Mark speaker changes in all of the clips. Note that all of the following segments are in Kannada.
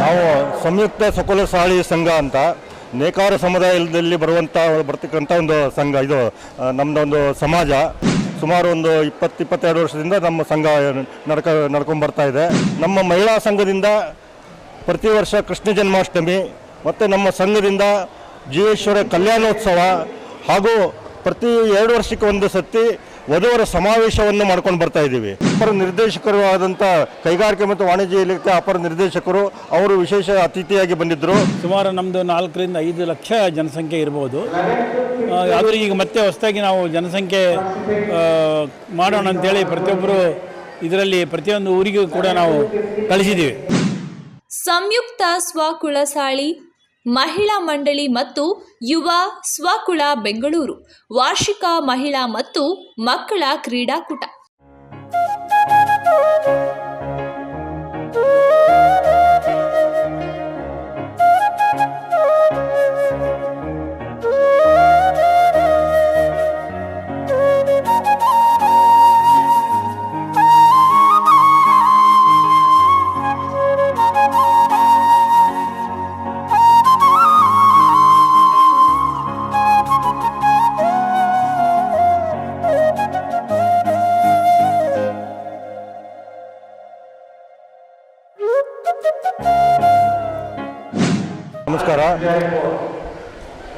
Speaker 1: ನಾವು ಸಂಯುಕ್ತ ಸಕಲ ಸಾಳಿ ಸಂಘ ಅಂತ, ನೇಕಾರ ಸಮುದಾಯದಲ್ಲಿ ಬರುವಂಥ ಬರ್ತಕ್ಕಂಥ ಒಂದು ಸಂಘ ಇದು ನಮ್ಮದೊಂದು ಸಮಾಜ. ಸುಮಾರು ಒಂದು ಇಪ್ಪತ್ತು, ಇಪ್ಪತ್ತೆರಡು ವರ್ಷದಿಂದ ನಮ್ಮ ಸಂಘ ನಡ್ಕ, ನಡ್ಕೊಂಡು ಬರ್ತಾ ಇದೆ. ನಮ್ಮ ಮಹಿಳಾ ಸಂಘದಿಂದ ಪ್ರತಿ ವರ್ಷ ಕೃಷ್ಣ ಜನ್ಮಾಷ್ಟಮಿ, ಮತ್ತು ನಮ್ಮ ಸಂಘದಿಂದ ಜೀವೇಶ್ವರ ಕಲ್ಯಾಣೋತ್ಸವ ಹಾಗೂ ಪ್ರತಿ ಎರಡು ವರ್ಷಕ್ಕೆ ಒಂದು ಸತಿ ವಧುವರ ಸಮಾವೇಶವನ್ನು ಮಾಡ್ಕೊಂಡು ಬರ್ತಾ ಇದ್ದೀವಿ. ಅಪರ ನಿರ್ದೇಶಕರು ಆದಂಥ ಕೈಗಾರಿಕೆ ಮತ್ತು ವಾಣಿಜ್ಯ ಇಲಾಖೆ ಅಪರ ನಿರ್ದೇಶಕರು ಅವರು ವಿಶೇಷ ಅತಿಥಿಯಾಗಿ ಬಂದಿದ್ದರು
Speaker 2: ಸುಮಾರು ನಮ್ಮದು ನಾಲ್ಕರಿಂದ ಐದು ಲಕ್ಷ ಜನಸಂಖ್ಯೆ ಇರ್ಬೋದು. ಆದರೂ ಈಗ ಮತ್ತೆ ಹೊಸದಾಗಿ ನಾವು ಜನಸಂಖ್ಯೆ ಆ, ಮಾಡೋಣ ಅಂತೇಳಿ ಪ್ರತಿಯೊಬ್ಬರು ಇದರಲ್ಲಿ ಪ್ರತಿಯೊಂದು ಊರಿಗೂ ಕೂಡ ನಾವು ಕಳಿಸಿದ್ದೀವಿ.
Speaker 3: ಸಂಯುಕ್ತ ಸ್ವಕುಳಸಾಳಿ ಮಹಿಳಾ ಮಂಡಳಿ ಮತ್ತು ಯುವ ಸ್ವಕುಳ ಬೆಂಗಳೂರು ವಾರ್ಷಿಕ ಮಹಿಳಾ ಮತ್ತು ಮಕ್ಕಳ ಕ್ರೀಡಾಕೂಟ.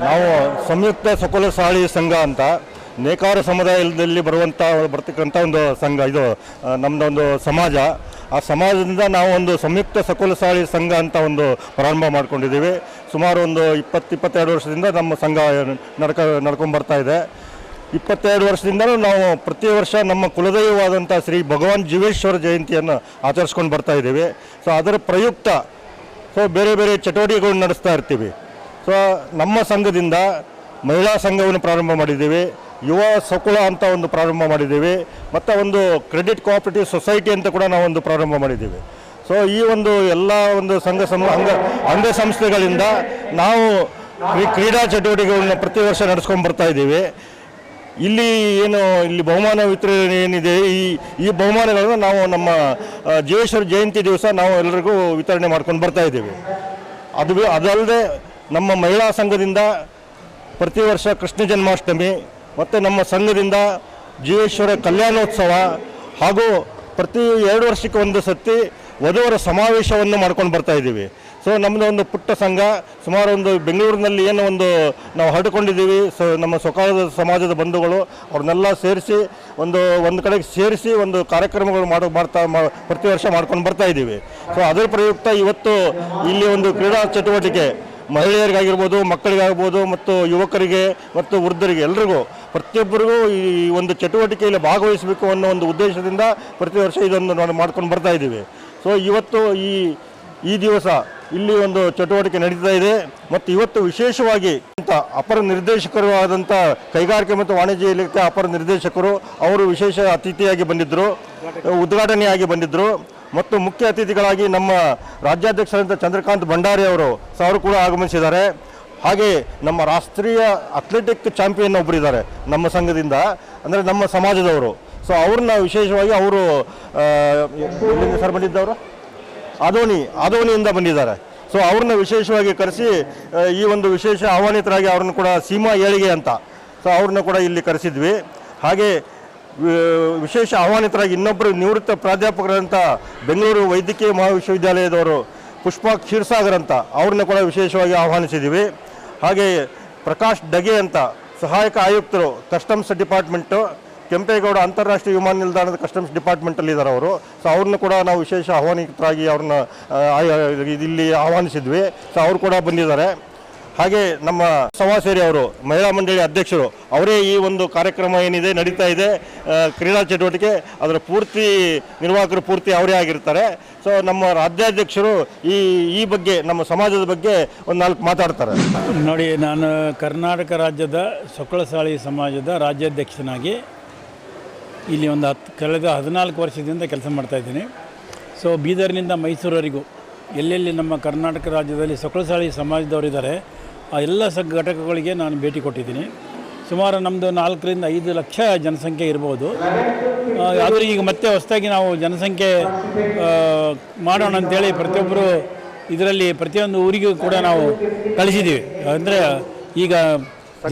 Speaker 1: ನಾವು ಸಂಯುಕ್ತ ಸಕಲ ಸಾಳಿ ಸಂಘ ಅಂತ, ನೇಕಾರ ಸಮುದಾಯದಲ್ಲಿ ಬರುವಂಥ ಬರ್ತಕ್ಕಂಥ ಒಂದು ಸಂಘ ಇದು ನಮ್ಮದು ನಮ್ಮದೊಂದು ಸಮಾಜ. ಆ ಸಮಾಜದಿಂದ ನಾವು ಒಂದು ಸಂಯುಕ್ತ ಸಕಲ ಸಾಳಿ ಸಂಘ ಅಂತ ಒಂದು ಪ್ರಾರಂಭ ಮಾಡಿಕೊಂಡಿದ್ದೀವಿ. ಸುಮಾರು ಒಂದು ಇಪ್ಪತ್ತು, ಇಪ್ಪತ್ತೆರಡು ವರ್ಷದಿಂದ ನಮ್ಮ ಸಂಘ ನಡ್ಕ ನಡ್ಕೊಂಡು ಬರ್ತಾ ಇದೆ. ಇಪ್ಪತ್ತೆರಡು ವರ್ಷದಿಂದಲೂ ನಾವು ಪ್ರತಿ ವರ್ಷ ನಮ್ಮ ಕುಲದೈವವಾದಂಥ ಶ್ರೀ ಭಗವಾನ್ ಜೀವೇಶ್ವರ ಜಯಂತಿಯನ್ನು ಆಚರಿಸ್ಕೊಂಡು ಬರ್ತಾ ಇದ್ದೀವಿ. ಸೊ ಅದರ ಪ್ರಯುಕ್ತ ಸೊ ಬೇರೆ ಬೇರೆ ಚಟುವಟಿಕೆಗಳು ನಡೆಸ್ತಾ ಇರ್ತೀವಿ. ಸೊ ನಮ್ಮ ಸಂಘದಿಂದ ಮಹಿಳಾ ಸಂಘವನ್ನು ಪ್ರಾರಂಭ ಮಾಡಿದ್ದೀವಿ, ಯುವ ಸಕುಳ ಅಂತ ಒಂದು ಪ್ರಾರಂಭ ಮಾಡಿದ್ದೀವಿ, ಮತ್ತು ಒಂದು ಕ್ರೆಡಿಟ್ ಕೋಆಪರೇಟಿವ್ ಸೊಸೈಟಿ ಅಂತ ಕೂಡ ನಾವು ಒಂದು ಪ್ರಾರಂಭ ಮಾಡಿದ್ದೀವಿ. ಸೊ ಈ ಒಂದು ಎಲ್ಲ ಒಂದು ಸಂಘ ಸಂ, ಅಂಗ, ಅಂಗಸಂಸ್ಥೆಗಳಿಂದ ನಾವು ಈ ಕ್ರೀಡಾ ಚಟುವಟಿಕೆಗಳನ್ನ ಪ್ರತಿ ವರ್ಷ ನಡೆಸ್ಕೊಂಡು ಬರ್ತಾ ಇದ್ದೀವಿ. ಇಲ್ಲಿ ಏನು, ಇಲ್ಲಿ ಬಹುಮಾನ ವಿತರಣೆ ಏನಿದೆ, ಈ ಈ ಬಹುಮಾನಗಳನ್ನು ನಾವು ನಮ್ಮ ಜಯೇಶ್ವರ ಜಯಂತಿ ದಿವಸ ನಾವು ಎಲ್ಲರಿಗೂ ವಿತರಣೆ ಮಾಡ್ಕೊಂಡು ಬರ್ತಾ ಇದ್ದೀವಿ. ಅದು ಅದಲ್ಲದೆ ನಮ್ಮ ಮಹಿಳಾ ಸಂಘದಿಂದ ಪ್ರತಿ ವರ್ಷ ಕೃಷ್ಣ ಜನ್ಮಾಷ್ಟಮಿ, ಮತ್ತು ನಮ್ಮ ಸಂಘದಿಂದ ಜೀವೇಶ್ವರ ಕಲ್ಯಾಣೋತ್ಸವ ಹಾಗೂ ಪ್ರತಿ ಎರಡು ವರ್ಷಕ್ಕೆ ಒಂದು ಸತಿ ವಧುವರ ಸಮಾವೇಶವನ್ನು ಮಾಡ್ಕೊಂಡು ಬರ್ತಾ ಇದ್ದೀವಿ. ಸೊ ನಮ್ಮದು ಒಂದು ಪುಟ್ಟ ಸಂಘ, ಸುಮಾರು ಒಂದು ಬೆಂಗಳೂರಿನಲ್ಲಿ ಏನೋ ಒಂದು ನಾವು ಹರಡಿಕೊಂಡಿದ್ದೀವಿ. ಸೊ ನಮ್ಮ ಸ್ವಕಾಲದ ಸಮಾಜದ ಬಂಧುಗಳು ಅವ್ರನ್ನೆಲ್ಲ ಸೇರಿಸಿ, ಒಂದು ಒಂದು ಕಡೆಗೆ ಸೇರಿಸಿ ಒಂದು ಕಾರ್ಯಕ್ರಮಗಳು ಮಾಡೋ, ಮಾಡ್ತಾ ಪ್ರತಿ ವರ್ಷ ಮಾಡ್ಕೊಂಡು ಬರ್ತಾ ಇದ್ದೀವಿ. ಸೊ ಅದರ ಪ್ರಯುಕ್ತ ಇವತ್ತು ಇಲ್ಲಿ ಒಂದು ಕ್ರೀಡಾ ಚಟುವಟಿಕೆ ಮಹಿಳೆಯರಿಗಾಗಿರ್ಬೋದು, ಮಕ್ಕಳಿಗಾಗ್ಬೋದು ಮತ್ತು ಯುವಕರಿಗೆ ಮತ್ತು ವೃದ್ಧರಿಗೆ ಎಲ್ರಿಗೂ ಪ್ರತಿಯೊಬ್ಬರಿಗೂ ಈ ಒಂದು ಚಟುವಟಿಕೆಯಲ್ಲಿ ಭಾಗವಹಿಸಬೇಕು ಅನ್ನೋ ಒಂದು ಉದ್ದೇಶದಿಂದ ಪ್ರತಿ ವರ್ಷ ಇದನ್ನು ನಾವು ಮಾಡ್ಕೊಂಡು ಬರ್ತಾ ಇದ್ದೀವಿ. ಸೊ ಇವತ್ತು ಈ ಈ ದಿವಸ ಇಲ್ಲಿ ಒಂದು ಚಟುವಟಿಕೆ ನಡೀತಾ ಇದೆ ಮತ್ತು ಇವತ್ತು ವಿಶೇಷವಾಗಿ ಅಂತ ಅಪರ ನಿರ್ದೇಶಕರು ಆದಂಥ ಕೈಗಾರಿಕೆ ಮತ್ತು ವಾಣಿಜ್ಯ ಇಲಾಖೆ ಅಪರ ನಿರ್ದೇಶಕರು ಅವರು ವಿಶೇಷ ಅತಿಥಿಯಾಗಿ ಬಂದಿದ್ದರು, ಉದ್ಘಾಟನೆಯಾಗಿ ಬಂದಿದ್ದರು. ಮತ್ತು ಮುಖ್ಯ ಅತಿಥಿಗಳಾಗಿ ನಮ್ಮ ರಾಜ್ಯಾಧ್ಯಕ್ಷರಾದಂಥ ಚಂದ್ರಕಾಂತ್ ಭಂಡಾರಿ ಅವರು ಅವರು ಕೂಡ ಆಗಮಿಸಿದ್ದಾರೆ. ಹಾಗೆ ನಮ್ಮ ರಾಷ್ಟ್ರೀಯ ಅಥ್ಲೆಟಿಕ್ ಚಾಂಪಿಯನ್ ಒಬ್ಬರಿದ್ದಾರೆ ನಮ್ಮ ಸಂಘದಿಂದ, ಅಂದರೆ ನಮ್ಮ ಸಮಾಜದವರು. ಸೊ ಅವ್ರನ್ನ ವಿಶೇಷವಾಗಿ ಅವರು ಸರ್ ಬಂದಿದ್ದವರು? ಆದೋನಿ ಅದೋನಿಯಿಂದ ಬಂದಿದ್ದಾರೆ. ಸೊ ಅವ್ರನ್ನ ವಿಶೇಷವಾಗಿ ಕರೆಸಿ ಈ ಒಂದು ವಿಶೇಷ ಆಹ್ವಾನಿತರಾಗಿ ಅವ್ರನ್ನ ಕೂಡ ಸೀಮಾ ಏಳಿಗೆ ಅಂತ. ಸೊ ಅವ್ರನ್ನ ಕೂಡ ಇಲ್ಲಿ ಕರೆಸಿದ್ವಿ. ಹಾಗೆ ವಿಶೇಷ ಆಹ್ವಾನಿತರಾಗಿ ಇನ್ನೊಬ್ಬರು ನಿವೃತ್ತ ಪ್ರಾಧ್ಯಾಪಕರಂತ ಬೆಂಗಳೂರು ವೈದ್ಯಕೀಯ ಮಹಾವಿಶ್ವವಿದ್ಯಾಲಯದವರು ಪುಷ್ಪಾ ಕ್ಷೀರ್ಸಾಗರ್ ಅಂತ, ಅವ್ರನ್ನ ಕೂಡ ವಿಶೇಷವಾಗಿ ಆಹ್ವಾನಿಸಿದ್ದೀವಿ ಹಾಗೆ ಪ್ರಕಾಶ್ ಡಗೆ ಅಂತ, ಸಹಾಯಕ ಆಯುಕ್ತರು, ಕಸ್ಟಮ್ಸ್ ಡಿಪಾರ್ಟ್ಮೆಂಟು, ಕೆಂಪೇಗೌಡ ಅಂತಾರಾಷ್ಟ್ರೀಯ ವಿಮಾನ ನಿಲ್ದಾಣದ ಕಸ್ಟಮ್ಸ್ ಡಿಪಾರ್ಟ್ಮೆಂಟಲ್ಲಿ ಇದ್ದಾರೆ ಅವರು. ಸೊ ಅವ್ರನ್ನ ಕೂಡ ನಾವು ವಿಶೇಷ ಆಹ್ವಾನಿತರಾಗಿ ಅವ್ರನ್ನ ಇಲ್ಲಿ ಆಹ್ವಾನಿಸಿದ್ವಿ. ಸೊ ಅವರು ಕೂಡ ಬಂದಿದ್ದಾರೆ. ಹಾಗೆ ನಮ್ಮ ಸಮಾಸೇರಿ ಅವರು, ಮಹಿಳಾ ಮಂಡಳಿ ಅಧ್ಯಕ್ಷರು, ಅವರೇ ಈ ಒಂದು ಕಾರ್ಯಕ್ರಮ ಏನಿದೆ, ನಡೀತಾ ಇದೆ ಕ್ರೀಡಾ ಚಟುವಟಿಕೆ, ಅದರ ಪೂರ್ತಿ ನಿರ್ವಾಹಕರು ಪೂರ್ತಿ ಅವರೇ ಆಗಿರ್ತಾರೆ. ಸೊ ನಮ್ಮ ರಾಜ್ಯಾಧ್ಯಕ್ಷರು ಈ ಈ ಬಗ್ಗೆ, ನಮ್ಮ ಸಮಾಜದ ಬಗ್ಗೆ ಒಂದು ನಾಲ್ಕು ಮಾತಾಡ್ತಾರೆ.
Speaker 2: ನೋಡಿ, ನಾನು ಕರ್ನಾಟಕ ರಾಜ್ಯದ ಸೊಕ್ಕಳಸಾಳಿ ಸಮಾಜದ ರಾಜ್ಯಾಧ್ಯಕ್ಷನಾಗಿ ಇಲ್ಲಿ ಒಂದು ಹತ್ತು ಕಳೆದ ಹದಿನಾಲ್ಕು ವರ್ಷದಿಂದ ಕೆಲಸ ಮಾಡ್ತಾಯಿದ್ದೀನಿ ಸೊ ಬೀದರ್ನಿಂದ ಮೈಸೂರವರೆಗೂ ಎಲ್ಲೆಲ್ಲಿ ನಮ್ಮ ಕರ್ನಾಟಕ ರಾಜ್ಯದಲ್ಲಿ ಸೊಕ್ಕಳಸಾಳಿ ಸಮಾಜದವರಿದ್ದಾರೆ ಆ ಎಲ್ಲ ಸ ಘಟಕಗಳಿಗೆ ನಾನು ಭೇಟಿ ಕೊಟ್ಟಿದ್ದೀನಿ. ಸುಮಾರು ನಮ್ಮದು ನಾಲ್ಕರಿಂದ ಐದು ಲಕ್ಷ ಜನಸಂಖ್ಯೆ ಇರ್ಬೋದು. ಆದರೆ ಈಗ ಮತ್ತೆ ಹೊಸದಾಗಿ ನಾವು ಜನಸಂಖ್ಯೆ ಮಾಡೋಣ ಅಂತೇಳಿ ಪ್ರತಿಯೊಬ್ಬರು ಇದರಲ್ಲಿ ಪ್ರತಿಯೊಂದು ಊರಿಗೂ ಕೂಡ ನಾವು ಕಳಿಸಿದ್ದೀವಿ. ಅಂದರೆ ಈಗ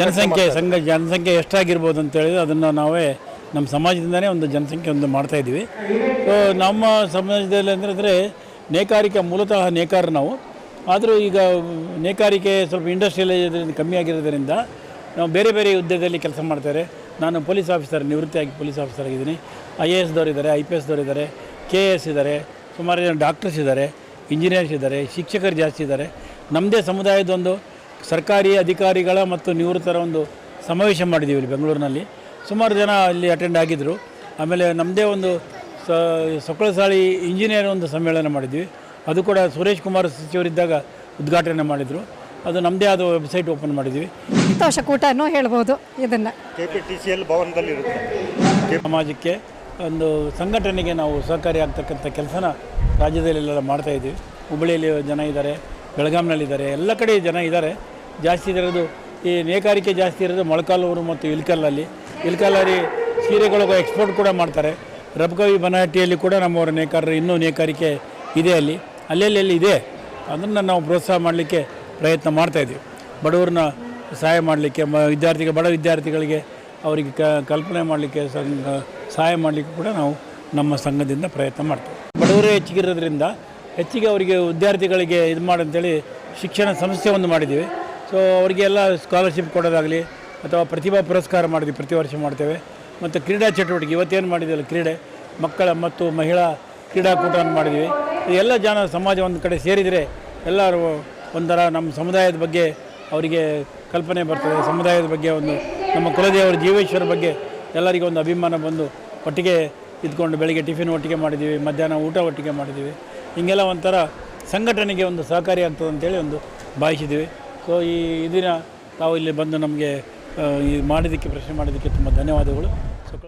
Speaker 2: ಜನಸಂಖ್ಯೆ ಸಂಘ, ಜನಸಂಖ್ಯೆ ಎಷ್ಟಾಗಿರ್ಬೋದು ಅಂತ ಹೇಳಿದ್ರೆ ಅದನ್ನು ನಾವೇ ನಮ್ಮ ಸಮಾಜದಿಂದನೇ ಒಂದು ಜನಸಂಖ್ಯೆ ಒಂದು ಮಾಡ್ತಾ ಇದ್ದೀವಿ. ಸೊ ನಮ್ಮ ಸಮಾಜದಲ್ಲಿ ಅಂದರೆ ನೇಕಾರಿಕೆ ಮೂಲತಃ ನೇಕಾರ ನಾವು. ಆದರೂ ಈಗ ನೇಕಾರಿಕೆ ಸ್ವಲ್ಪ ಇಂಡಸ್ಟ್ರಿಯಲ್ ಕಮ್ಮಿ ಆಗಿರೋದ್ರಿಂದ ನಾವು ಬೇರೆ ಬೇರೆ ಹುದ್ದೆದಲ್ಲಿ ಕೆಲಸ ಮಾಡ್ತಾರೆ. ನಾನು ಪೊಲೀಸ್ ಆಫೀಸರ್ ನಿವೃತ್ತಿಯಾಗಿ ಪೊಲೀಸ್ ಆಫೀಸರ್ ಆಗಿದ್ದೀನಿ. ಐ ಎ ಎಸ್ದವ್ರು ಇದ್ದಾರೆ ಐ ಪಿ ಎಸ್ದವ್ರು ಇದ್ದಾರೆ ಕೆ ಎ ಎಸ್ ಇದ್ದಾರೆ, ಸುಮಾರು ಜನ ಡಾಕ್ಟರ್ಸ್ ಇದ್ದಾರೆ ಇಂಜಿನಿಯರ್ಸ್ ಇದ್ದಾರೆ, ಶಿಕ್ಷಕರು ಜಾಸ್ತಿ ಇದ್ದಾರೆ. ನಮ್ಮದೇ ಸಮುದಾಯದೊಂದು ಸರ್ಕಾರಿ ಅಧಿಕಾರಿಗಳ ಮತ್ತು ನಿವೃತ್ತರ ಒಂದು ಸಮಾವೇಶ ಮಾಡಿದ್ದೀವಿ ಇಲ್ಲಿ ಬೆಂಗಳೂರಿನಲ್ಲಿ. ಸುಮಾರು ಜನ ಅಲ್ಲಿ ಅಟೆಂಡ್ ಆಗಿದ್ದರು ಆಮೇಲೆ ನಮ್ಮದೇ ಒಂದು ಸ ಸೊಕ್ಕಳಸಾಳಿ ಇಂಜಿನಿಯರ್ ಒಂದು ಸಮ್ಮೇಳನ ಮಾಡಿದ್ವಿ. ಅದು ಕೂಡ ಸುರೇಶ್ ಕುಮಾರ್ ಸಚಿವರಿದ್ದಾಗ ಉದ್ಘಾಟನೆ ಮಾಡಿದರು. ಅದು ನಮ್ಮದೇ ಆದ ವೆಬ್ಸೈಟ್ ಓಪನ್ ಮಾಡಿದ್ವಿ.
Speaker 4: ಸಂತೋಷಕೂಟನೂ ಹೇಳ್ಬೋದು ಇದನ್ನು.
Speaker 1: K P T C L ಭವನದಲ್ಲಿ ಇರುತ್ತೆ.
Speaker 2: ಸಮಾಜಕ್ಕೆ ಒಂದು ಸಂಘಟನೆಗೆ ನಾವು ಸಹಕಾರಿ ಆಗ್ತಕ್ಕಂಥ ಕೆಲಸನ ರಾಜ್ಯದಲ್ಲೆಲ್ಲ ಮಾಡ್ತಾ ಇದ್ದೀವಿ ಹುಬ್ಬಳ್ಳಿಯಲ್ಲಿ ಜನ ಇದ್ದಾರೆ ಬೆಳಗಾಂನಲ್ಲಿದ್ದಾರೆ ಎಲ್ಲ ಕಡೆ ಜನ ಇದ್ದಾರೆ. ಜಾಸ್ತಿ ಇರೋದು ಈ ನೇಕಾರಿಕೆ ಜಾಸ್ತಿ ಇರೋದು ಮೊಳಕಾಲೂರು ಮತ್ತು ಇಲ್ಕಲ್ಲಲ್ಲಿ. ಇಲ್ಕಲ್ಲಲ್ಲಿ ಸೀರೆಗಳು ಎಕ್ಸ್ಪೋರ್ಟ್ ಕೂಡ ಮಾಡ್ತಾರೆ. ರಬ್ಕವಿ ಬನಹಟ್ಟಿಯಲ್ಲಿ ಕೂಡ ನಮ್ಮವರ ನೇಕಾರರು ಇನ್ನೂ ನೇಕಾರಿಕೆ ಇದೆ ಅಲ್ಲಿ. ಅಲ್ಲೆಲ್ಲಿ ಎಲ್ಲಿ ಇದೆ ಅದನ್ನು ನಾವು ಪ್ರೋತ್ಸಾಹ ಮಾಡಲಿಕ್ಕೆ ಪ್ರಯತ್ನ ಮಾಡ್ತಾಯಿದ್ದೀವಿ ಬಡವ್ರನ್ನ ಸಹಾಯ ಮಾಡಲಿಕ್ಕೆ, ಮ, ವಿದ್ಯಾರ್ಥಿಗೆ, ಬಡ ವಿದ್ಯಾರ್ಥಿಗಳಿಗೆ ಅವರಿಗೆ ಕ, ಕಲ್ಪನೆ ಮಾಡಲಿಕ್ಕೆ ಸಂಘ ಸಹಾಯ ಮಾಡಲಿಕ್ಕೆ ಕೂಡ ನಾವು ನಮ್ಮ ಸಂಘದಿಂದ ಪ್ರಯತ್ನ ಮಾಡ್ತೀವಿ. ಬಡವರೇ ಹೆಚ್ಚಿಗಿರೋದ್ರಿಂದ ಹೆಚ್ಚಿಗೆ ಅವರಿಗೆ ವಿದ್ಯಾರ್ಥಿಗಳಿಗೆ ಇದು ಮಾಡಂತೇಳಿ ಶಿಕ್ಷಣ ಸಂಸ್ಥೆ ಒಂದು ಮಾಡಿದ್ದೀವಿ. ಸೊ ಅವರಿಗೆಲ್ಲ ಸ್ಕಾಲರ್ಶಿಪ್ ಕೊಡೋದಾಗಲಿ ಅಥವಾ ಪ್ರತಿಭಾ ಪುರಸ್ಕಾರ ಮಾಡಿದ್ವಿ, ಪ್ರತಿ ವರ್ಷ ಮಾಡ್ತೇವೆ. ಮತ್ತು ಕ್ರೀಡಾ ಚಟುವಟಿಕೆ, ಇವತ್ತೇನು ಮಾಡಿದ್ದೀವಲ್ಲ ಕ್ರೀಡೆ, ಮಕ್ಕಳ ಮತ್ತು ಮಹಿಳಾ ಕ್ರೀಡಾಕೂಟವನ್ನು ಮಾಡಿದ್ವಿ. ಎಲ್ಲ ಜನ ಸಮಾಜ ಒಂದು ಕಡೆ ಸೇರಿದರೆ ಎಲ್ಲರೂ ಒಂಥರ ನಮ್ಮ ಸಮುದಾಯದ ಬಗ್ಗೆ ಅವರಿಗೆ ಕಲ್ಪನೆ ಬರ್ತದೆ. ಸಮುದಾಯದ ಬಗ್ಗೆ ಒಂದು ನಮ್ಮ ಕುಲದೇವರ ಜೀವೇಶ್ವರ ಬಗ್ಗೆ ಎಲ್ಲರಿಗೂ ಒಂದು ಅಭಿಮಾನ ಬಂದು ಒಟ್ಟಿಗೆ ಇದ್ಕೊಂಡು ಬೆಳಿಗ್ಗೆ ಟಿಫಿನ್ ಒಟ್ಟಿಗೆ ಮಾಡಿದ್ದೀವಿ, ಮಧ್ಯಾಹ್ನ ಊಟ ಒಟ್ಟಿಗೆ ಮಾಡಿದ್ದೀವಿ. ಹಿಂಗೆಲ್ಲ ಒಂಥರ ಸಂಘಟನೆಗೆ ಒಂದು ಸಹಕಾರಿ ಆಗ್ತದೆ ಅಂತೇಳಿ ಒಂದು ಭಾವಿಸಿದ್ದೀವಿ. ಸೊ ಈ ದಿನ ತಾವು ಇಲ್ಲಿ ಬಂದು ನಮಗೆ ಈ ಮಾಡಿದ್ದಕ್ಕೆ, ಪ್ರಶ್ನೆ ಮಾಡಿದ್ದಕ್ಕೆ ತುಂಬ ಧನ್ಯವಾದಗಳು.